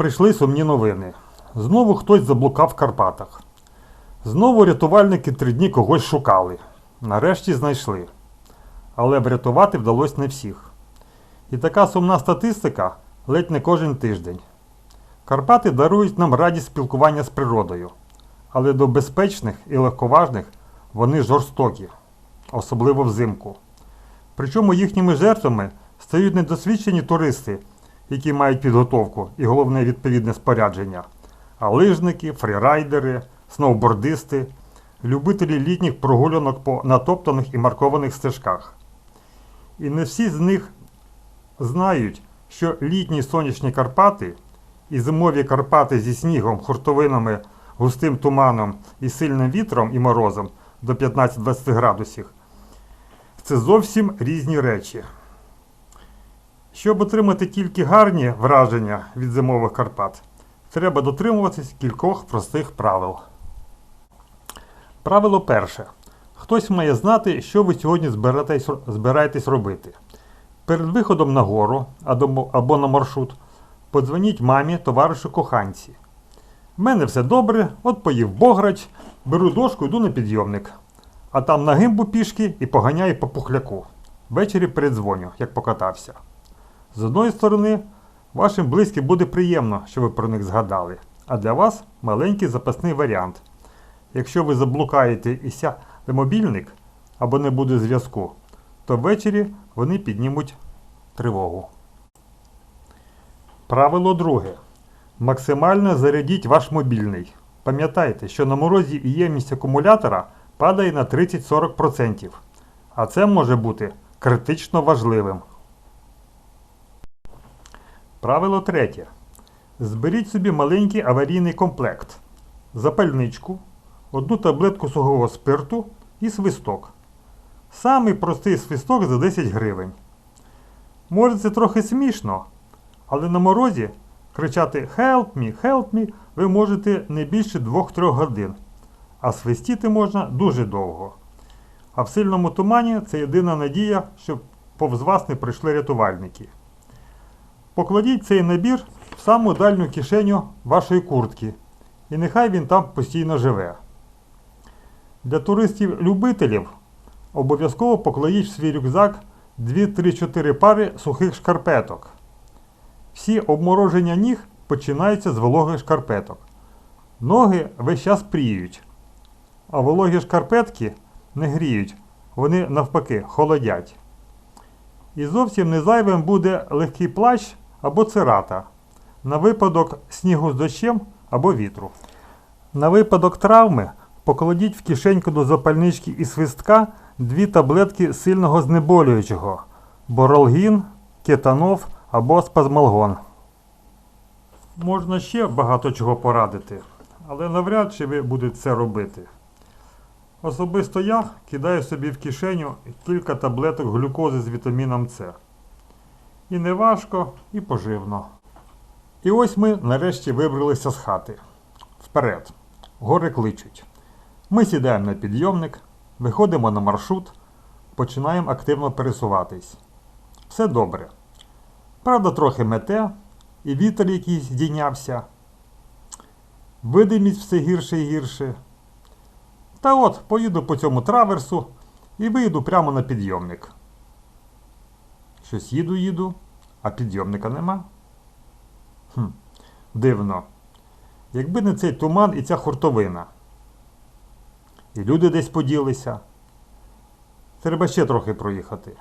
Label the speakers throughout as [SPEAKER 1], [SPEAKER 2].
[SPEAKER 1] Прийшли сумні новини. Знову хтось заблукав в Карпатах. Знову рятувальники три дні когось шукали. Нарешті знайшли. Але врятувати вдалося не всіх. І така сумна статистика ледь не кожен тиждень. Карпати дарують нам радість спілкування з природою, але до безпечних і легковажних вони жорстокі, особливо взимку. Причому їхніми жертвами стають недосвідчені туристи, які мають підготовку і головне відповідне спорядження, а лижники, фрірайдери, сноубордисти, любителі літніх прогулянок по натоптаних і маркованих стежках. І не всі з них знають, що літні сонячні Карпати і зимові Карпати зі снігом, хуртовинами, густим туманом і сильним вітром і морозом до 15-20 градусів це зовсім різні речі. Щоб отримати тільки гарні враження від зимових Карпат, треба дотримуватись кількох простих правил. Правило перше. Хтось має знати, що ви сьогодні збираєтесь, робити. Перед виходом на гору або на маршрут подзвоніть мамі, товаришу коханці. В мене все добре, от поїв бограч, беру дошку, йду на підйомник. А там на гимбу пішки і поганяю по пухляку. Ввечері передзвоню, як покатався. З одної сторони, вашим близьким буде приємно, що ви про них згадали, а для вас маленький запасний варіант. Якщо ви заблукаєте і сяде мобільник або не буде зв'язку, то ввечері вони піднімуть тривогу. Правило друге. Максимально зарядіть ваш мобільний. Пам'ятайте, що на морозі ємність акумулятора падає на 30-40%, а це може бути критично важливим. Правило третє. Зберіть собі маленький аварійний комплект. Запальничку, одну таблетку сухого спирту і свисток. Самий простий свисток за 10 гривень. Може це трохи смішно, але на морозі кричати Help me, help me ви можете не більше 2-3 годин, а свистіти можна дуже довго. А в сильному тумані це єдина надія, щоб повз вас не прийшли рятувальники. Покладіть цей набір в саму дальню кишеню вашої куртки, і нехай він там постійно живе. Для туристів-любителів обов'язково покладіть в свій рюкзак 2-3-4 пари сухих шкарпеток. Всі обмороження ніг починаються з вологих шкарпеток. Ноги весь час пріють, а вологі шкарпетки не гріють, вони навпаки холодять. І зовсім не зайвим буде легкий плащ або цирата на випадок снігу з дощем або вітру. На випадок травми покладіть в кишеньку до запальнички і свистка дві таблетки сильного знеболюючого боролгін, кетанов або спазмалгон. Можна ще багато чого порадити, але навряд чи ви будете це робити. Особисто я кидаю собі в кишеню кілька таблеток глюкози з вітаміном С. І не важко, і поживно. І ось ми нарешті вибралися з хати. Вперед. Гори кличуть. Ми сідаємо на підйомник, виходимо на маршрут, починаємо активно пересуватись. Все добре. Правда, трохи мете, і вітер якийсь здійнявся. Видимість все гірше і гірше. Та от поїду по цьому траверсу і вийду прямо на підйомник. Щось їду, їду, а підйомника нема. Хм, Дивно. Якби не цей туман і ця хуртовина. І люди десь поділися. Треба ще трохи проїхати.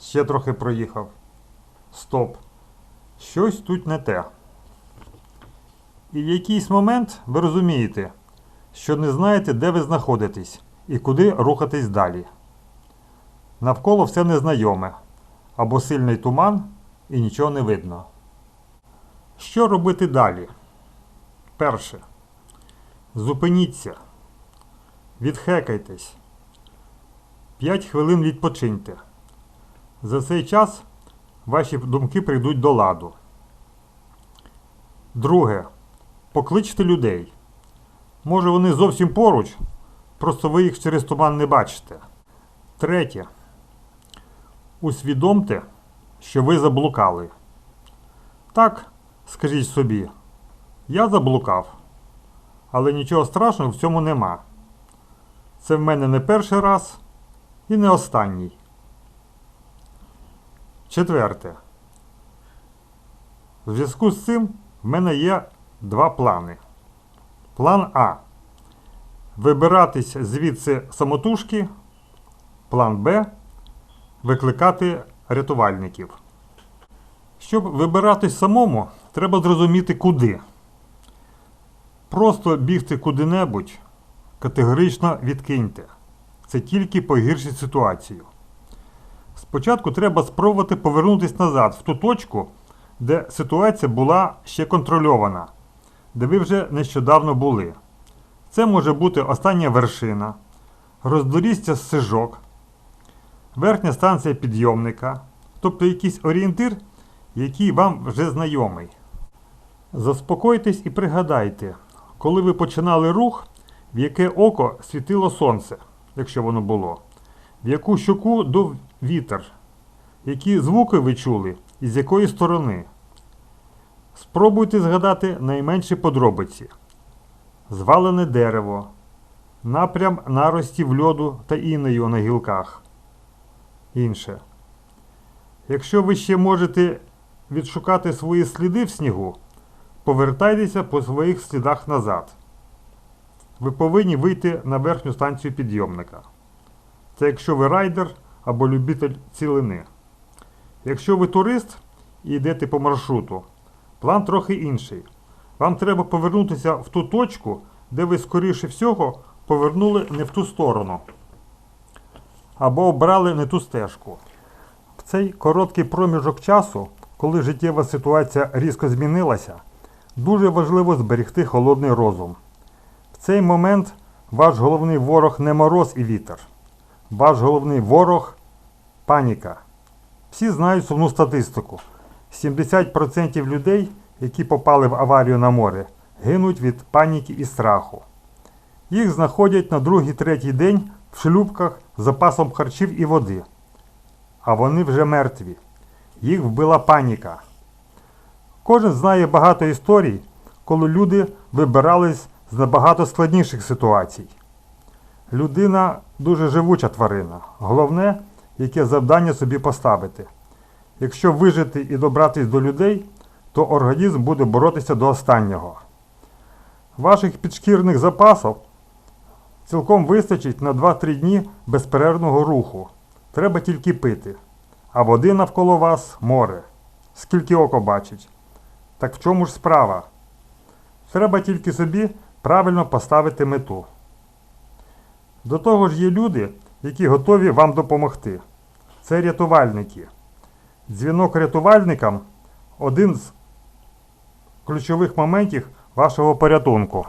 [SPEAKER 1] Ще трохи проїхав. Стоп. Щось тут не те. І в якийсь момент ви розумієте, що не знаєте, де ви знаходитесь і куди рухатись далі. Навколо все незнайоме, або сильний туман і нічого не видно. Що робити далі? Перше. Зупиніться. Відхекайтесь. 5 хвилин відпочиньте. За цей час ваші думки прийдуть до ладу. Друге. Покличте людей. Може вони зовсім поруч, просто ви їх через туман не бачите. Третє. Усвідомте, що ви заблукали. Так, скажіть собі, я заблукав. Але нічого страшного в цьому нема. Це в мене не перший раз і не останній. Четверте. В зв'язку з цим в мене є два плани. План А. Вибиратись звідси самотужки. План Б. Викликати рятувальників. Щоб вибиратись самому, треба зрозуміти куди. Просто бігти куди-небудь категорично відкиньте. Це тільки погіршить ситуацію. Спочатку треба спробувати повернутися назад в ту точку, де ситуація була ще контрольована, де ви вже нещодавно були. Це може бути остання вершина, роздоріжжя з сижок, верхня станція підйомника, тобто якийсь орієнтир, який вам вже знайомий. Заспокойтесь і пригадайте, коли ви починали рух, в яке око світило сонце, якщо воно було, в яку щоку дув вітер, які звуки ви чули і з якої сторони. Спробуйте згадати найменші подробиці: звалене дерево, напрям наростів льоду та інею на гілках. Інше. Якщо ви ще можете відшукати свої сліди в снігу, повертайтеся по своїх слідах назад. Ви повинні вийти на верхню станцію підйомника. Це якщо ви райдер або любитель цілини. Якщо ви турист і йдете по маршруту, план трохи інший. Вам треба повернутися в ту точку, де ви, скоріше всього, повернули не в ту сторону або обрали не ту стежку. В цей короткий проміжок часу, коли життєва ситуація різко змінилася, дуже важливо зберегти холодний розум. В цей момент ваш головний ворог не мороз і вітер. Ваш головний ворог паніка. Всі знають сумну статистику. 70% людей, які попали в аварію на море, гинуть від паніки і страху. Їх знаходять на другий-третій день в шлюбках з запасом харчів і води. А вони вже мертві. Їх вбила паніка. Кожен знає багато історій, коли люди вибирались з набагато складніших ситуацій. Людина дуже живуча тварина. Головне, яке завдання собі поставити. Якщо вижити і добратись до людей, то організм буде боротися до останнього. Ваших підшкірних запасів цілком вистачить на 2-3 дні безперервного руху. Треба тільки пити. А води навколо вас море. Скільки око бачить. Так в чому ж справа? Треба тільки собі правильно поставити мету. До того ж є люди, які готові вам допомогти. Це рятувальники. Дзвінок рятувальникам один з ключових моментів вашого порятунку.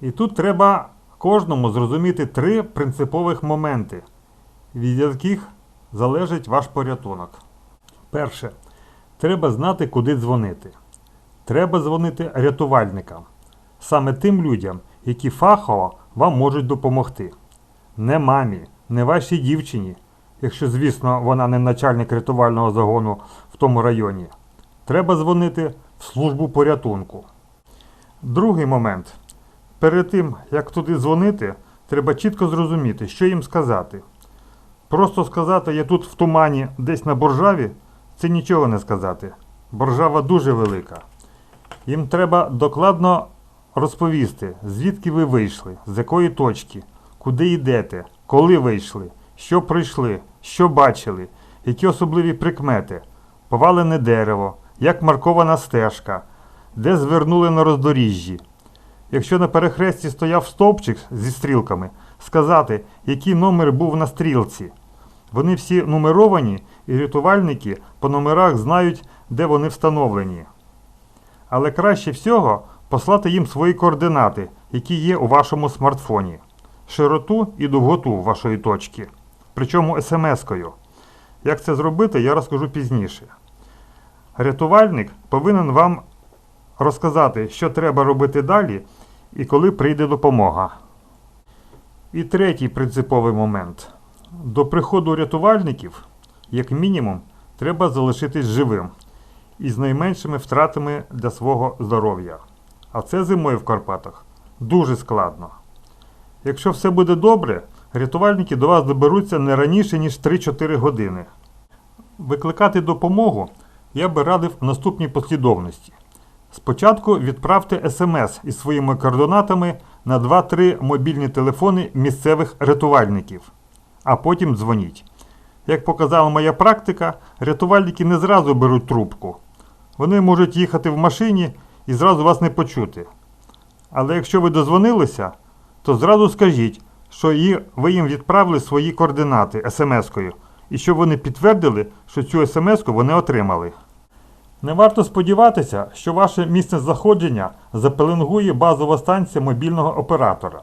[SPEAKER 1] І тут треба кожному зрозуміти три принципових моменти, від яких залежить ваш порятунок. Перше. Треба знати, куди дзвонити. Треба дзвонити рятувальникам, саме тим людям, які фахово вам можуть допомогти. Не мамі, не вашій дівчині, якщо, звісно, вона не начальник рятувального загону в тому районі. Треба дзвонити в службу порятунку. Другий момент. Перед тим, як туди дзвонити, треба чітко зрозуміти, що їм сказати. Просто сказати, я тут в тумані десь на боржаві, це нічого не сказати. Боржава дуже велика. Їм треба докладно розповісти, звідки ви вийшли, з якої точки, куди йдете, коли вийшли, що прийшли, що бачили, які особливі прикмети, повалене дерево, як маркована стежка, де звернули на роздоріжжі. Якщо на перехресті стояв стовпчик зі стрілками, сказати, який номер був на стрілці. Вони всі нумеровані, і рятувальники по номерах знають, де вони встановлені. Але краще всього послати їм свої координати, які є у вашому смартфоні, широту і довготу вашої точки, причому смс-кою. Як це зробити, я розкажу пізніше. Рятувальник повинен вам розказати, що треба робити далі і коли прийде допомога. І третій принциповий момент. До приходу рятувальників, як мінімум, треба залишитись живим і з найменшими втратами для свого здоров'я. А це зимою в Карпатах дуже складно. Якщо все буде добре, рятувальники до вас доберуться не раніше, ніж 3-4 години. Викликати допомогу я би радив наступній послідовності. Спочатку відправте смс із своїми координатами на 2-3 мобільні телефони місцевих рятувальників, а потім дзвоніть. Як показала моя практика, рятувальники не зразу беруть трубку. Вони можуть їхати в машині і зразу вас не почути. Але якщо ви дозвонилися, то зразу скажіть, що ви їм відправили свої координати смс-кою, і щоб вони підтвердили, що цю смс-ку вони отримали. Не варто сподіватися, що ваше місце знаходження запеленгує базова станція мобільного оператора.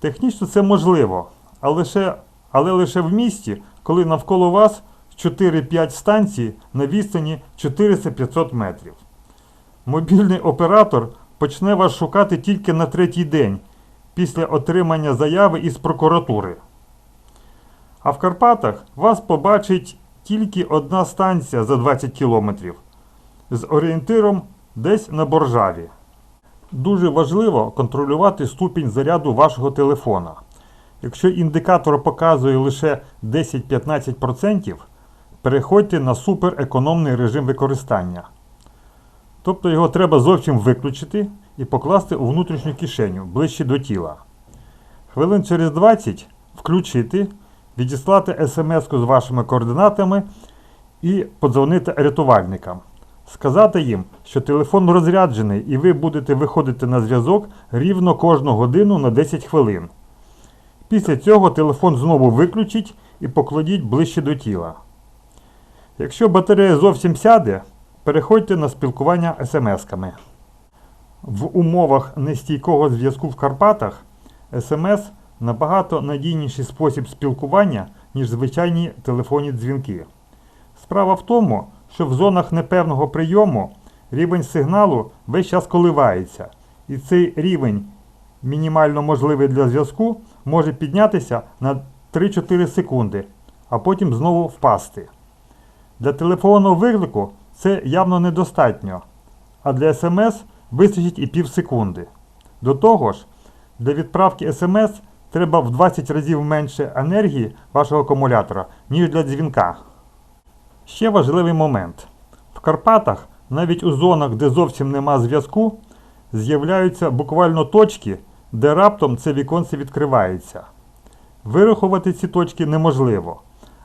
[SPEAKER 1] Технічно це можливо, але лише, але лише в місті, коли навколо вас 4-5 станцій на відстані 400-500 метрів. Мобільний оператор почне вас шукати тільки на третій день після отримання заяви із прокуратури. А в Карпатах вас побачить тільки одна станція за 20 кілометрів з орієнтиром десь на Боржаві. Дуже важливо контролювати ступінь заряду вашого телефона. Якщо індикатор показує лише 10-15%, переходьте на суперекономний режим використання. Тобто його треба зовсім виключити і покласти у внутрішню кишеню ближче до тіла. Хвилин через 20 включити, відіслати смс з вашими координатами і подзвонити рятувальникам. Сказати їм, що телефон розряджений і ви будете виходити на зв'язок рівно кожну годину на 10 хвилин. Після цього телефон знову виключіть і покладіть ближче до тіла. Якщо батарея зовсім сяде, переходьте на спілкування смс-ками. В умовах нестійкого зв'язку в Карпатах смс набагато надійніший спосіб спілкування, ніж звичайні телефонні дзвінки. Справа в тому, що в зонах непевного прийому рівень сигналу весь час коливається, і цей рівень, мінімально можливий для зв'язку, може піднятися на 3-4 секунди, а потім знову впасти. Для телефонного виклику це явно недостатньо, а для смс вистачить і пів секунди. До того ж, для відправки смс треба в 20 разів менше енергії вашого акумулятора, ніж для дзвінка. Ще важливий момент. В Карпатах, навіть у зонах, де зовсім нема зв'язку, з'являються буквально точки, де раптом це віконце відкривається. Вирахувати ці точки неможливо.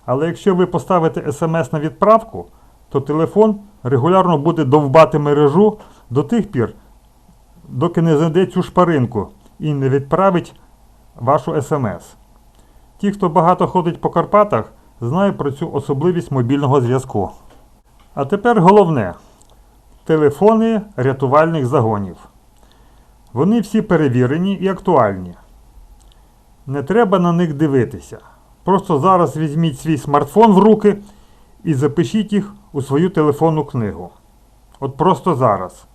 [SPEAKER 1] Але якщо ви поставите смс на відправку, то телефон регулярно буде довбати мережу до тих пір, доки не знайде цю шпаринку і не відправить вашу смс. Ті, хто багато ходить по Карпатах, знають про цю особливість мобільного зв'язку. А тепер головне телефони рятувальних загонів. Вони всі перевірені і актуальні. Не треба на них дивитися. Просто зараз візьміть свій смартфон в руки і запишіть їх у свою телефонну книгу. От просто зараз.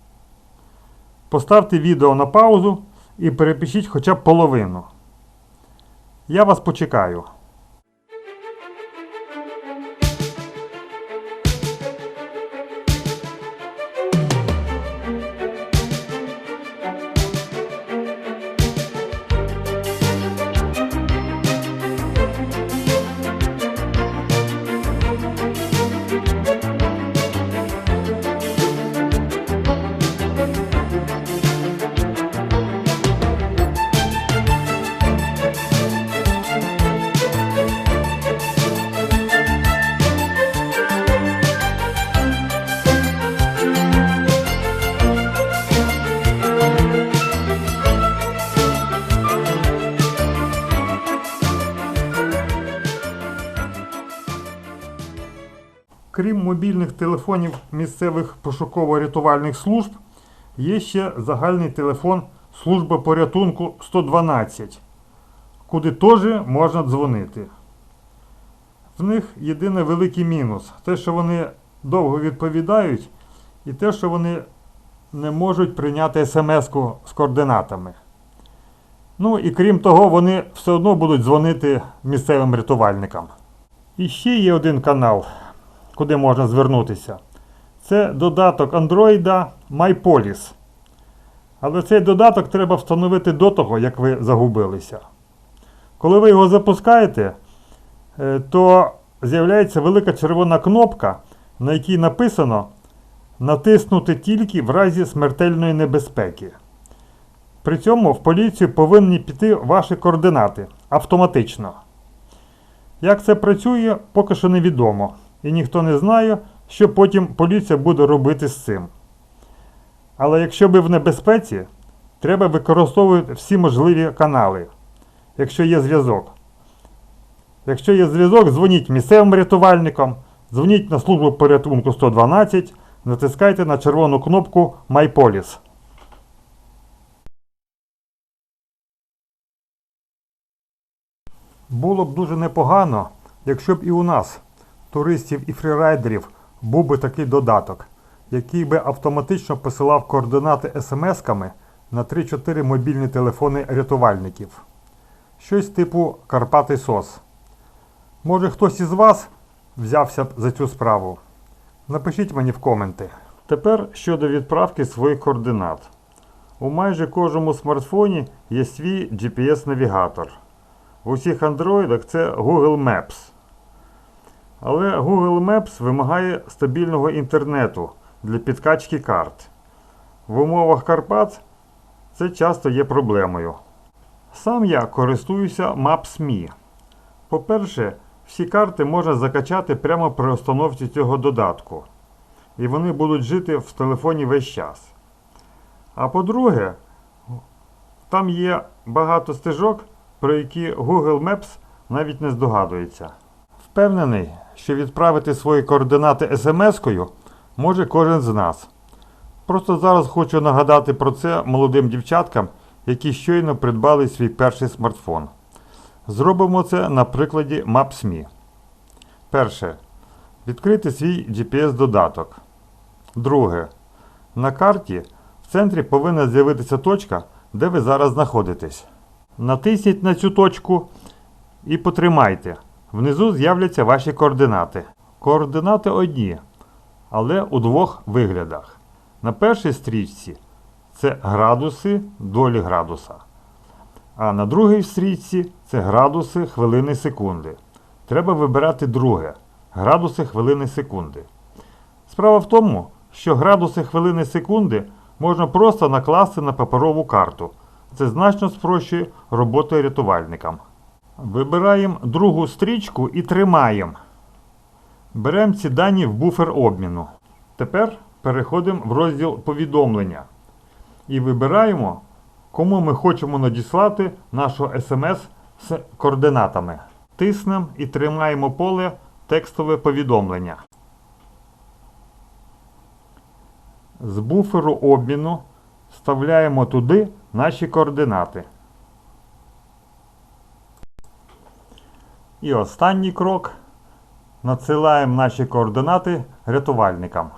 [SPEAKER 1] Поставте відео на паузу і перепишіть хоча б половину. Я вас почекаю. Крім мобільних телефонів місцевих пошуково-рятувальних служб, є ще загальний телефон служби порятунку 112, куди теж можна дзвонити. В них єдиний великий мінус те, що вони довго відповідають, і те, що вони не можуть прийняти смс-ку з координатами. Ну і крім того, вони все одно будуть дзвонити місцевим рятувальникам. І ще є один канал куди можна звернутися, це додаток Android MyPolis. Але цей додаток треба встановити до того, як ви загубилися. Коли ви його запускаєте, е, то з'являється велика червона кнопка, на якій написано натиснути тільки в разі смертельної небезпеки. При цьому в поліцію повинні піти ваші координати автоматично. Як це працює, поки що невідомо. І ніхто не знає, що потім поліція буде робити з цим. Але якщо ви в небезпеці, треба використовувати всі можливі канали, якщо є зв'язок. Якщо є зв'язок, дзвоніть місцевим рятувальникам, дзвоніть на службу порятунку 112, натискайте на червону кнопку MyPolis. Було б дуже непогано, якщо б і у нас, туристів і фрірайдерів, був би такий додаток, який би автоматично посилав координати смс-ками на 3-4 мобільні телефони рятувальників. Щось типу Карпати СОС. Може хтось із вас взявся б за цю справу? Напишіть мені в коменти. Тепер щодо відправки своїх координат. У майже кожному смартфоні є свій GPS-навігатор. В усіх андроїдах це Google Maps. Але Google Maps вимагає стабільного інтернету для підкачки карт. В умовах Карпат це часто є проблемою. Сам я користуюся Maps.me. По-перше, всі карти можна закачати прямо при установці цього додатку. І вони будуть жити в телефоні весь час. А по-друге, там є багато стежок, про які Google Maps навіть не здогадується. Впевнений, що відправити свої координати смс-кою може кожен з нас. Просто зараз хочу нагадати про це молодим дівчаткам, які щойно придбали свій перший смартфон. Зробимо це на прикладі Maps.me. Перше. Відкрити свій GPS-додаток. Друге. На карті в центрі повинна з'явитися точка, де ви зараз знаходитесь. Натисніть на цю точку і потримайте. Внизу з'являться ваші координати. Координати одні, але у двох виглядах. На першій стрічці це градуси долі градуса. А на другій стрічці це градуси хвилини секунди. Треба вибирати друге градуси хвилини секунди. Справа в тому, що градуси хвилини секунди можна просто накласти на паперову карту. Це значно спрощує роботу рятувальникам. Вибираємо другу стрічку і тримаємо. Беремо ці дані в буфер обміну. Тепер переходимо в розділ повідомлення і вибираємо, кому ми хочемо надіслати нашу смс з координатами. Тиснемо і тримаємо поле текстове повідомлення. З буферу обміну вставляємо туди наші координати. І останній крок. Надсилаємо наші координати рятувальникам.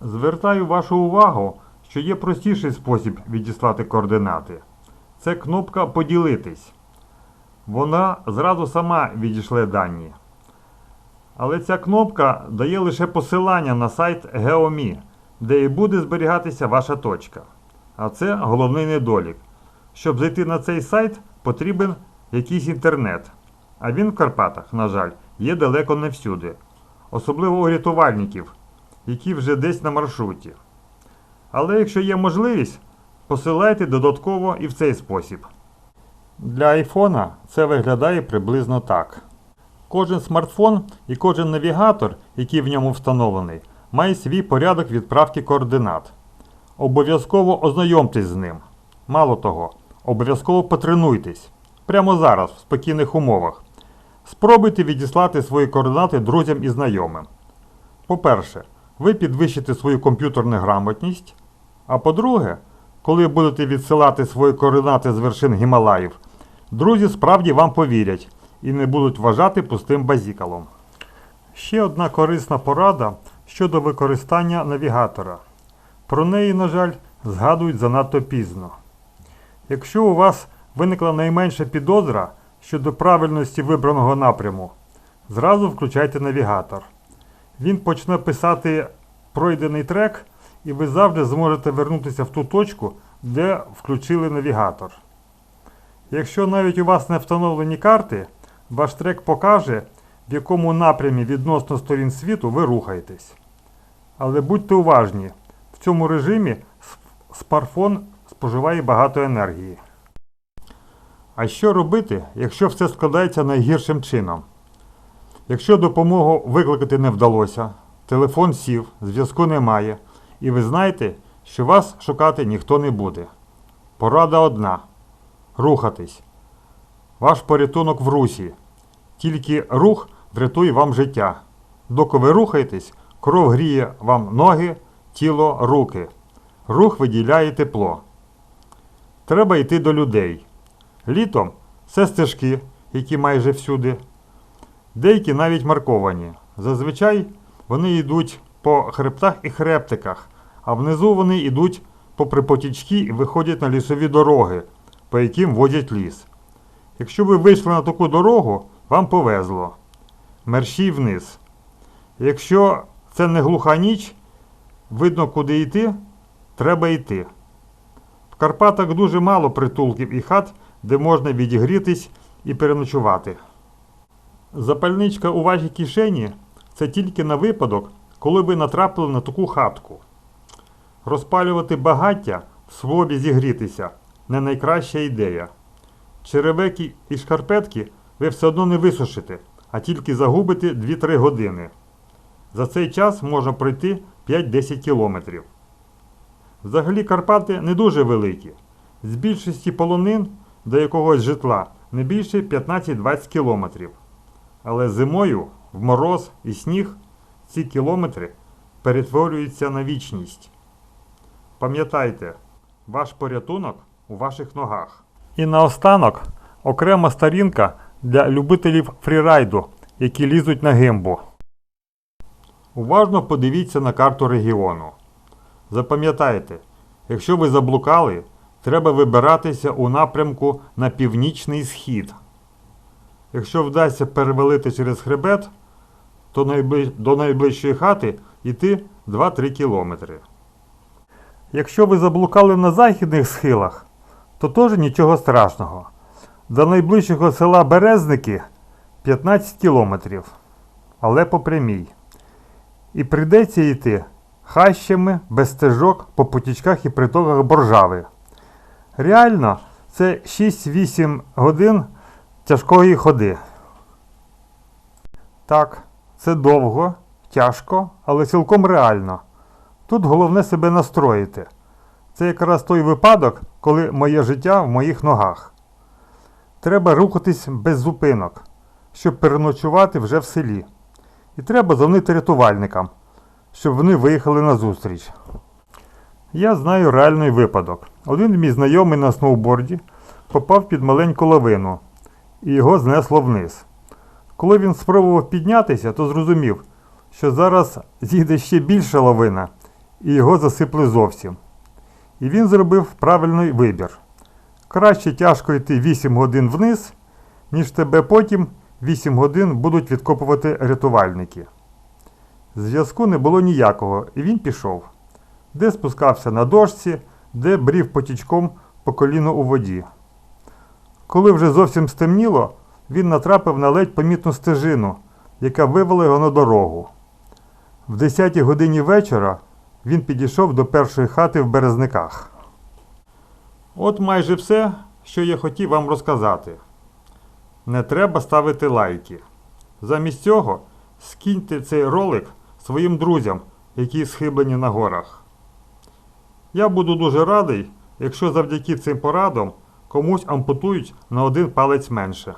[SPEAKER 1] Звертаю вашу увагу, що є простіший спосіб відіслати координати. Це кнопка Поділитись. Вона зразу сама відійшле дані. Але ця кнопка дає лише посилання на сайт GeoMe, де і буде зберігатися ваша точка. А це головний недолік. Щоб зайти на цей сайт, потрібен якийсь інтернет. А він в Карпатах, на жаль, є далеко не всюди. Особливо у рятувальників, які вже десь на маршруті. Але якщо є можливість, посилайте додатково і в цей спосіб. Для айфона це виглядає приблизно так. Кожен смартфон і кожен навігатор, який в ньому встановлений, має свій порядок відправки координат. Обов'язково ознайомтесь з ним. Мало того, обов'язково потренуйтесь. Прямо зараз, в спокійних умовах. Спробуйте відіслати свої координати друзям і знайомим. По-перше, ви підвищите свою комп'ютерну грамотність. А по-друге, коли будете відсилати свої координати з вершин Гімалаїв, друзі справді вам повірять і не будуть вважати пустим базікалом. Ще одна корисна порада щодо використання навігатора. Про неї, на жаль, згадують занадто пізно. Якщо у вас виникла найменша підозра щодо правильності вибраного напряму, зразу включайте навігатор. Він почне писати пройдений трек, і ви завжди зможете вернутися в ту точку, де включили навігатор. Якщо навіть у вас не встановлені карти, ваш трек покаже, в якому напрямі відносно сторін світу ви рухаєтесь. Але будьте уважні, в цьому режимі смартфон споживає багато енергії. А що робити, якщо все складається найгіршим чином? Якщо допомогу викликати не вдалося, телефон сів, зв'язку немає, і ви знаєте, що вас шукати ніхто не буде. Порада одна рухатись. Ваш порятунок в русі. Тільки рух врятує вам життя. Доки ви рухаєтесь, кров гріє вам ноги, тіло, руки. Рух виділяє тепло. Треба йти до людей. Літом це стежки, які майже всюди. Деякі навіть марковані. Зазвичай вони йдуть по хребтах і хребтиках, а внизу вони йдуть попри потічки і виходять на лісові дороги, по яким водять ліс. Якщо ви вийшли на таку дорогу, вам повезло. Мерщій вниз. Якщо це не глуха ніч, видно, куди йти, треба йти. В Карпатах дуже мало притулків і хат, де можна відігрітись і переночувати. Запальничка у вашій кишені це тільки на випадок, коли ви натрапили на таку хатку. Розпалювати багаття в свобі зігрітися не найкраща ідея. Черевики і шкарпетки ви все одно не висушите, а тільки загубите 2-3 години. За цей час можна пройти 5-10 кілометрів. Взагалі Карпати не дуже великі. З більшості полонин до якогось житла не більше 15-20 кілометрів. Але зимою, в мороз і сніг ці кілометри перетворюються на вічність. Пам'ятайте, ваш порятунок у ваших ногах. І наостанок окрема сторінка для любителів фрірайду, які лізуть на гимбу. Уважно подивіться на карту регіону. Запам'ятайте, якщо ви заблукали, треба вибиратися у напрямку на північний схід. Якщо вдасться перевалити через хребет, то до найближчої хати йти 2-3 кілометри. Якщо ви заблукали на західних схилах, то теж нічого страшного. До найближчого села Березники 15 кілометрів, але по прямій. І прийдеться йти хащами, без стежок, по потічках і притоках боржави. Реально, це 6-8 годин тяжкої ходи. Так, це довго, тяжко, але цілком реально. Тут головне себе настроїти. Це якраз той випадок, коли моє життя в моїх ногах. Треба рухатись без зупинок, щоб переночувати вже в селі. І треба дзвонити рятувальникам, щоб вони виїхали на зустріч. Я знаю реальний випадок. Один мій знайомий на сноуборді попав під маленьку лавину, і його знесло вниз. Коли він спробував піднятися, то зрозумів, що зараз зійде ще більша лавина, і його засипли зовсім. І він зробив правильний вибір. Краще тяжко йти 8 годин вниз, ніж тебе потім 8 годин будуть відкопувати рятувальники. Зв'язку не було ніякого, і він пішов. Де спускався на дошці, де брів потічком по коліну у воді. Коли вже зовсім стемніло, він натрапив на ледь помітну стежину, яка вивела його на дорогу. В 10 годині вечора він підійшов до першої хати в Березниках. От майже все, що я хотів вам розказати. Не треба ставити лайки. Замість цього скиньте цей ролик своїм друзям, які схиблені на горах. Я буду дуже радий, якщо завдяки цим порадам комусь ампутують на один палець менше.